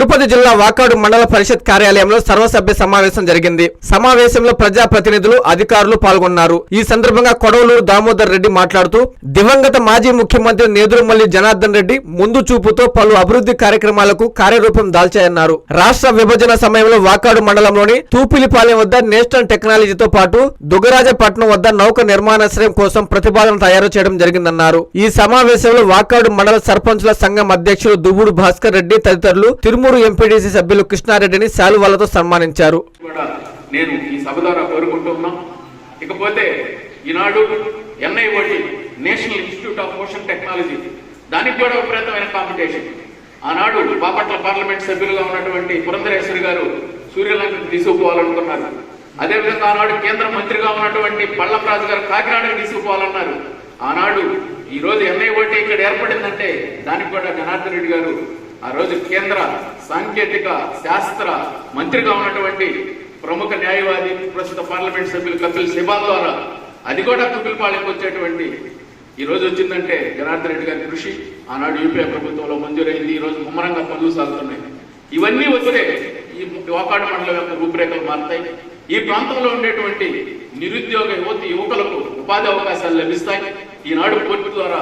తిరుపతి జిల్లా వాకాడు మండల పరిషత్ కార్యాలయంలో సర్వసభ్య సమావేశం జరిగింది. సమావేశంలో ప్రజా ప్రతినిధులు అధికారులు పాల్గొన్నారు. ఈ సందర్భంగా కొడవలూరు దామోదర్ రెడ్డి మాట్లాడుతూ దివంగత మాజీ ముఖ్యమంత్రి నేదురుమల్లి జనార్దన్ రెడ్డి ముందు చూపుతో పలు అభివృద్ధి కార్యక్రమాలకు కార్యరూపం దాల్చాయన్నారు. రాష్ట్ర విభజన సమయంలో వాకాడు మండలంలోని తూపిలిపాలెం వద్ద నేషనల్ టెక్నాలజీతో పాటు దుగరాజపట్నం వద్ద నౌక నిర్మాణాశ్రయం కోసం ప్రతిపాదన తయారు చేయడం జరిగిందన్నారు. ఈ సమావేశంలో వాకాడు మండల సర్పంచుల సంఘం అధ్యక్షులు దువ్వుడు భాస్కర్ రెడ్డి తదితరులు తిరుమూరు ఎంపీడీసీ సభ్యులు కృష్ణారెడ్డిని శాలువాలతో సన్మానించారు. కూడా నేను ఈ సభ ద్వారా కోరుకుంటున్నా ఇకపోతే ఈనాడు NIOT national institute of motion technology దానికి కూడా విపరీతమైన కాంపిటీషన్. ఆనాడు బాపట్ల పార్లమెంట్ సభ్యులుగా ఉన్నటువంటి పురంధరేశ్వరి గారు సూర్యలంకకు తీసుకుపోవాలనుకున్నారు. అదేవిధంగా ఆనాడు కేంద్ర మంత్రిగా ఉన్నటువంటి పళ్ళం గారు కాకినాడకు తీసుకుపోవాలన్నారు. ఆనాడు ఈ రోజు ఎన్ఐఓటి ఇక్కడ ఏర్పడిందంటే దానికి కూడా జనార్దన్ రెడ్డి గారు ఆ రోజు కేంద్ర సాంకేతిక శాస్త్ర మంత్రిగా ఉన్నటువంటి ప్రముఖ న్యాయవాది ప్రస్తుత పార్లమెంట్ సభ్యులు కపిల్ సిబాల్ ద్వారా అది కూడా కుపిల్పాళెంకి వచ్చేటువంటి ఈ రోజు వచ్చిందంటే జనార్దన్ రెడ్డి గారి కృషి. ఆనాడు యూపీఐ ప్రభుత్వంలో మంజూరైంది. ఈ రోజు ముమ్మరంగా పనులు సాగుతున్నాయి. ఇవన్నీ వస్తే ఈ వాకాడు మండలం యొక్క రూపురేఖలు మారుతాయి. ఈ ప్రాంతంలో ఉండేటువంటి నిరుద్యోగ యువతి యువకులకు ఉపాధి అవకాశాలు లభిస్తాయి. ఈనాడు పోర్టు ద్వారా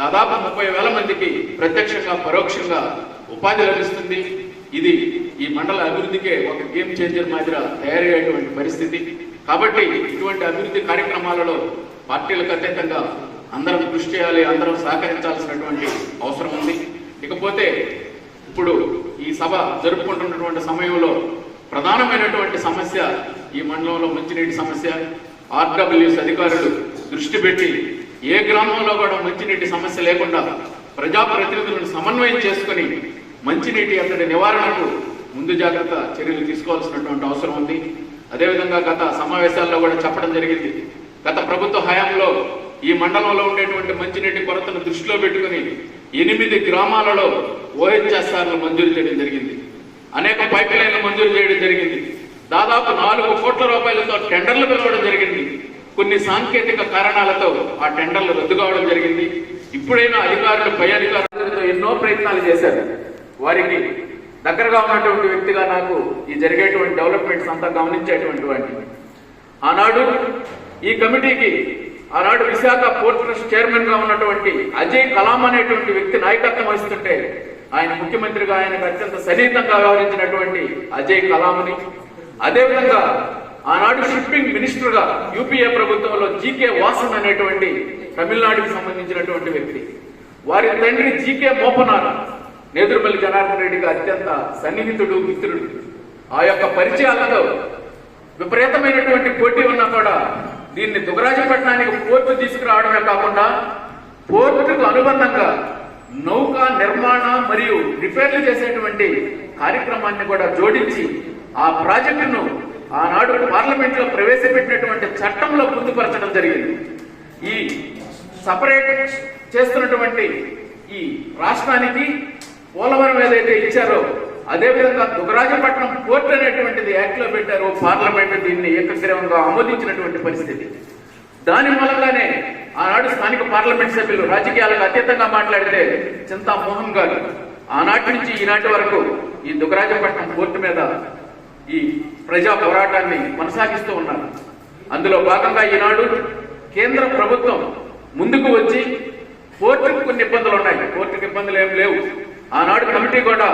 దాదాపు ముప్పై వేల మందికి ప్రత్యక్షంగా పరోక్షంగా ఉపాధి లభిస్తుంది. ఇది ఈ మండల అభివృద్ధికే ఒక గేమ్ చేంజర్ మాదిర తయారయ్యేటువంటి పరిస్థితి. కాబట్టి ఇటువంటి అభివృద్ధి కార్యక్రమాలలో పార్టీలకు అతీతంగా అందరం కృషి చేయాలి అందరం సహకరించాల్సినటువంటి అవసరం ఉంది. ఇకపోతే ఇప్పుడు ఈ సభ జరుపుకుంటున్నటువంటి సమయంలో ప్రధానమైనటువంటి సమస్య ఈ మండలంలో మంచినీటి సమస్య. ఆర్డబ్ల్యూఎస్ అధికారులు దృష్టి పెట్టి ఏ గ్రామంలో కూడా మంచినీటి సమస్య లేకుండా ప్రజాప్రతినిధులను సమన్వయం చేసుకుని మంచినీటి అతడి నివారణకు ముందు జాగ్రత్త చర్యలు తీసుకోవాల్సినటువంటి అవసరం ఉంది. అదేవిధంగా గత సమావేశాల్లో కూడా చెప్పడం జరిగింది. గత ప్రభుత్వ హయాంలో ఈ మండలంలో ఉండేటువంటి మంచినీటి కొరతను దృష్టిలో పెట్టుకుని ఎనిమిది గ్రామాలలో ఓహెచ్ఎస్ఆర్లు మంజూరు చేయడం జరిగింది. అనేక పైప్ లైన్లు మంజూరు చేయడం జరిగింది. దాదాపు నాలుగు కోట్ల రూపాయలతో టెండర్లు పిలవడం జరిగింది. కొన్ని సాంకేతిక కారణాలతో ఆ టెండర్లు రద్దు కావడం జరిగింది. ఇప్పుడైనా అధికారులు పై అధికారులతో ఎన్నో ప్రయత్నాలు చేశారు. వారికి దగ్గరగా ఉన్నటువంటి వ్యక్తిగా నాకు ఈ జరిగేటువంటి డెవలప్మెంట్స్ అంతా గమనించేటువంటి వాడిని ఆనాడు ఈ కమిటీకి ఆనాడు విశాఖ పోర్ట్ ట్రస్ట్ చైర్మన్గా ఉన్నటువంటి అజయ్ కలాం అనేటువంటి వ్యక్తి నాయకత్వం వహిస్తుంటే ఆయన ముఖ్యమంత్రిగా ఆయనకు అత్యంత సన్నిహితంగా వ్యవహరించినటువంటి అజయ్ కలాంని. అదేవిధంగా ఆనాడు షిప్పింగ్ మినిస్టర్గా యూపీఏ ప్రభుత్వంలో జీకే వాసన్ అనేటువంటి తమిళనాడుకి సంబంధించినటువంటి వ్యక్తి. వారి తండ్రి జీకే మోపనారా నేదురుమల్లి జనార్దన్ రెడ్డికి అత్యంత సన్నిహితుడు మిత్రుడు. ఆ యొక్క పరిచయాలలో విపరీతమైనటువంటి పోటీ ఉన్నా కూడా దీన్ని దుగరాజపట్నానికి పోర్టు తీసుకురావడమే కాకుండా పోర్టుకు అనుబంధంగా నౌక నిర్మాణ మరియు రిపేర్లు చేసేటువంటి కార్యక్రమాన్ని కూడా జోడించి ఆ ప్రాజెక్టును ఆనాడు పార్లమెంట్లో ప్రవేశపెట్టినటువంటి చట్టంలో పొందుపరచడం జరిగింది. ఈ సపరేట్ చేస్తున్నటువంటి ఈ రాష్ట్రానికి పోలవరం ఏదైతే ఇచ్చారో అదేవిధంగా దుగరాజపట్నం పోర్ట్ అనేటువంటిది యాక్ట్లో పెట్టారో పెట్టారు పార్లమెంట్ దీన్ని ఏకగ్రీవంగా ఆమోదించినటువంటి పరిస్థితి. దాని మూలంగానే ఆనాడు స్థానిక పార్లమెంట్ సభ్యులు రాజకీయాలకు అతీతంగా మాట్లాడితే చింతామోహన్ గారు ఆనాటి నుంచి ఈనాటి వరకు ఈ దుగరాజపట్నం పోర్టు మీద ఈ ప్రజా పోరాటాన్ని కొనసాగిస్తూ ఉన్నారు. అందులో భాగంగా ఈనాడు కేంద్ర ప్రభుత్వం ముందుకు వచ్చి పోర్టుకు కొన్ని ఇబ్బందులు ఉన్నాయి. పోర్టుకు ఇబ్బందులు ఏం లేవు. ఆనాడు కమిటీ కూడా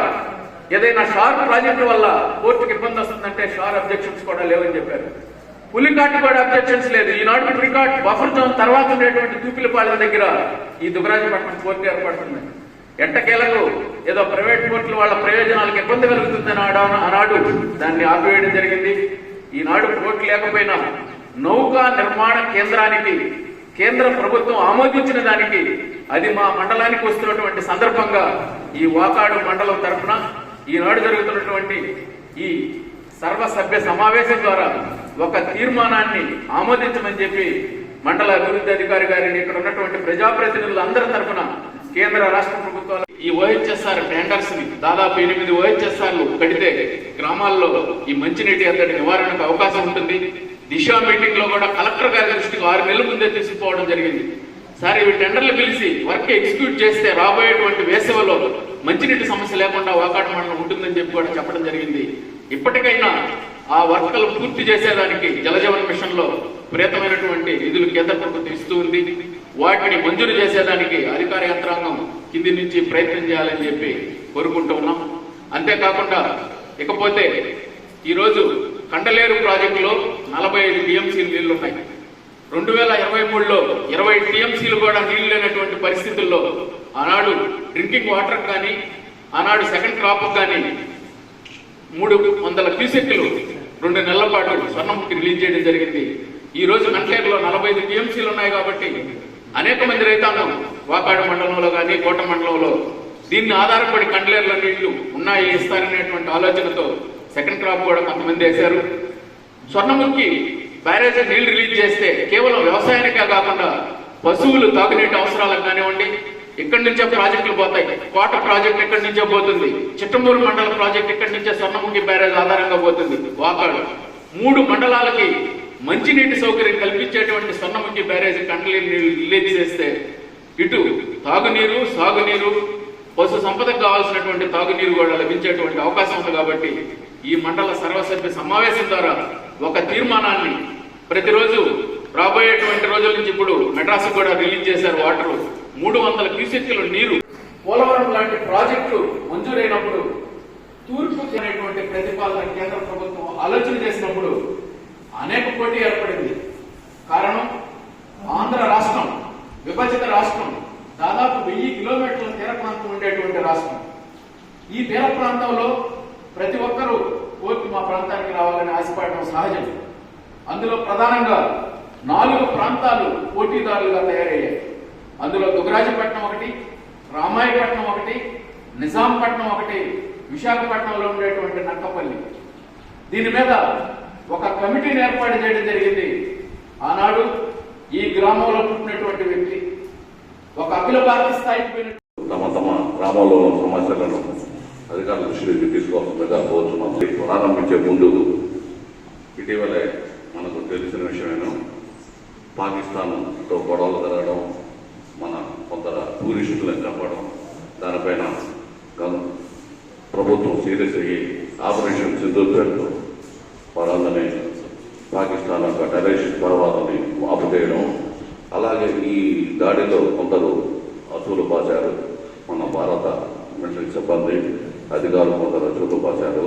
ఏదైనా షార్ ప్రాజెక్టు వల్ల కోర్టుకు ఇబ్బంది వస్తుందంటే షార్ అబ్జెక్షన్స్ కూడా లేవని చెప్పారు. పులికాట్ కూడా అబ్జెక్షన్స్ లేదు. ఈనాడు పులికాట్ బఫర్ జోన్ తర్వాత ఉండేటువంటి తూపిలపాలెం దగ్గర ఈ దుగరాజపట్నం పోర్టు ఏర్పడుతుంది. ఎట్టకేలకు ఏదో ప్రైవేట్ కోర్టులు వాళ్ళ ప్రయోజనాలకు ఇబ్బంది కలుగుతుందని ఆనాడు దాన్ని ఆపివేయడం జరిగింది. ఈనాడు కోర్టు లేకపోయినా నౌకా నిర్మాణ కేంద్రానికి కేంద్ర ప్రభుత్వం ఆమోదించిన దానికి అది మా మండలానికి వస్తున్నటువంటి సందర్భంగా ఈ వాకాడు మండలం తరఫున ఈనాడు జరుగుతున్నటువంటి ఈ సర్వసభ్య సమావేశం ద్వారా ఒక తీర్మానాన్ని ఆమోదించమని చెప్పి మండల అభివృద్ధి అధికారి గారిని ఇక్కడ ఉన్నటువంటి ప్రజాప్రతినిధులు అందరి తరఫున కేంద్ర రాష్ట్ర ప్రభుత్వాలు ఈ ఓహెచ్ఎస్ఆర్ టెండర్స్ని దాదాపు ఎనిమిది ఓహెచ్ఎస్ఆర్లు కడితే గ్రామాల్లో ఈ మంచినీటి అంతటి నివారణకు అవకాశం ఉంటుంది. దిశ మీటింగ్లో కూడా కలెక్టర్ గారి దృష్టికి ఆరు నెలల ముందే తీసుకుపోవడం జరిగింది. సార్ ఇవి టెండర్లు పిలిచి వర్క్ ఎగ్జిక్యూట్ చేస్తే రాబోయేటువంటి వేసవిలో మంచినీటి సమస్య లేకుండా వాకాట మండలం ఉంటుందని చెప్పి కూడా చెప్పడం జరిగింది. ఇప్పటికైనా ఆ వర్కలు పూర్తి చేసేదానికి జలజీవన్ మిషన్లో ప్రేతమైనటువంటి నిధులు కేంద్ర ప్రభుత్వం ఇస్తూ ఉంది. వాటిని మంజూరు చేసేదానికి అధికార యంత్రాంగం కింది నుంచి ప్రయత్నం చేయాలని చెప్పి కోరుకుంటూ ఉన్నాం. అంతేకాకుండా ఇకపోతే ఈరోజు కండలేరు ప్రాజెక్టులో నలభై ఐదు టీఎంసీలు నీళ్ళు ఉన్నాయి. రెండు వేల ఇరవై మూడులో ఇరవై టీఎంసీలు కూడా నీళ్ళు లేనటువంటి పరిస్థితుల్లో ఆనాడు డ్రింకింగ్ వాటర్ కానీ ఆనాడు సెకండ్ క్రాప్ కానీ మూడు వందల క్యూసెక్లు రెండు నెలల పాటు స్వర్ణముఖి రిలీజ్ చేయడం జరిగింది. ఈ రోజు కంట్లేరులో నలభై ఐదు టీఎంసీలు ఉన్నాయి కాబట్టి అనేక మంది రైతాంగం వాకాడు మండలంలో కానీ కోట మండలంలో దీన్ని ఆధారపడి కండ్లేర్ల నీళ్ళు ఉన్నాయి ఇస్తారనేటువంటి ఆలోచనతో సెకండ్ క్రాప్ కూడా కొంతమంది వేశారు. స్వర్ణముఖి బ్యారేజ్ నీళ్ళు రిలీజ్ చేస్తే కేవలం వ్యవసాయానికే కాకుండా పశువులు తాగునీటి అవసరాలకు కానివ్వండి ఇక్కడి నుంచే ప్రాజెక్టులు పోతాయి. కోట ప్రాజెక్ట్ ఇక్కడి నుంచే పోతుంది. చిట్టమూరు మండల ప్రాజెక్ట్ ఇక్కడి నుంచే స్వర్ణముఖి బ్యారేజ్ ఆధారంగా పోతుంది. వాకాడు. మూడు మండలాలకి మంచినీటి సౌకర్యం కల్పించేటువంటి స్వర్ణముఖి బ్యారేజ్ కండలీరు నీళ్ళు రిలీజ్ చేస్తే ఇటు తాగునీరు సాగునీరు పశు సంపదకు కావాల్సినటువంటి తాగునీరు కూడా లభించేటువంటి అవకాశం ఉంది కాబట్టి ఈ మండల సర్వసభ్య సమావేశం ద్వారా ఒక తీర్మానాన్ని ప్రతిరోజు రాబోయేటువంటి రోజుల నుంచి ఇప్పుడు మెడ్రాస్ కూడా రిలీజ్ చేశారు వాటర్. మూడు వందల క్యూసెక్ల నీరు. పోలవరం లాంటి ప్రాజెక్టు మంజూరైనప్పుడు తూర్పు అనేటువంటి ప్రతిపాదన కేంద్ర ప్రభుత్వం ఆలోచన చేసినప్పుడు అనేక పోటీ ఏర్పడింది. కారణం ఆంధ్ర రాష్ట్రం విభజిత రాష్ట్రం దాదాపు వెయ్యి కిలోమీటర్ల తీర ప్రాంతం ఉండేటువంటి రాష్ట్రం. ఈ తీర ప్రాంతంలో ప్రతి ఒక్కరూ కోర్టు మా ప్రాంతానికి రావాలని ఆశపడడం సహజం. అందులో ప్రధానంగా నాలుగు ప్రాంతాలు పోటీదారులుగా తయారయ్యాయి. అందులో దుగరాజపట్నం ఒకటి రామాయపట్నం ఒకటి నిజాంపట్నం ఒకటి విశాఖపట్నంలో ఉండేటువంటి నక్కపల్లి. దీని మీద ఒక కమిటీని ఏర్పాటు చేయడం జరిగింది. ఆనాడు ఈ గ్రామంలో పుట్టినటువంటి వ్యక్తి. ఒక అఖిల భారత స్థాయికి పోయినట్టు తమ తమ గ్రామంలో ఉన్న సమస్యలను అధికారుల దృష్టికి తీసుకోవాల్సిందిగా కోరుతున్నాం ప్రారంభించే ముందు ఇటీవలే తెలిసిన విషయమేను. పాకిస్తాన్తో గొడవలు జరగడం మన కొందరు టూరిస్టులను చంపడం దానిపైన ప్రభుత్వం సీరియస్ అయ్యి ఆపరేషన్ సింధు పేరుతో వాళ్ళందరినీ పాకిస్తాన్ యొక్క టెరరిస్ట్ పర్వాలని ఆపుచేయడం అలాగే ఈ దాడిలో కొందరు అసూలు పాచారు. మన భారత మిలిటరీ సిబ్బంది అధికారులు కొందరు అసూలు పాచారు.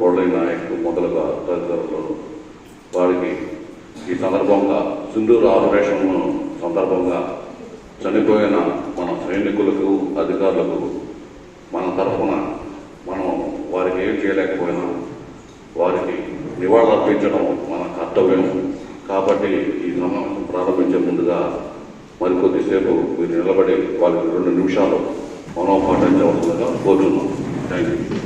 మురళీ నాయక్ మొదలుగా తదితరులు వారికి ఈ సందర్భంగా సింధూరు ఆపరేషన్ సందర్భంగా చనిపోయిన మన సైనికులకు అధికారులకు మన తరఫున మనం వారికి ఏం చేయలేకపోయినా వారికి నివాళులర్పించడం మన కర్తవ్యం. కాబట్టి ఈ సమావేశం ప్రారంభించే ముందుగా మరికొద్దిసేపు మీరు నిలబడి వాళ్ళకి రెండు నిమిషాలు మనం పాటించవలసిందిగా కోరుతున్నాం థ్యాంక్ యూ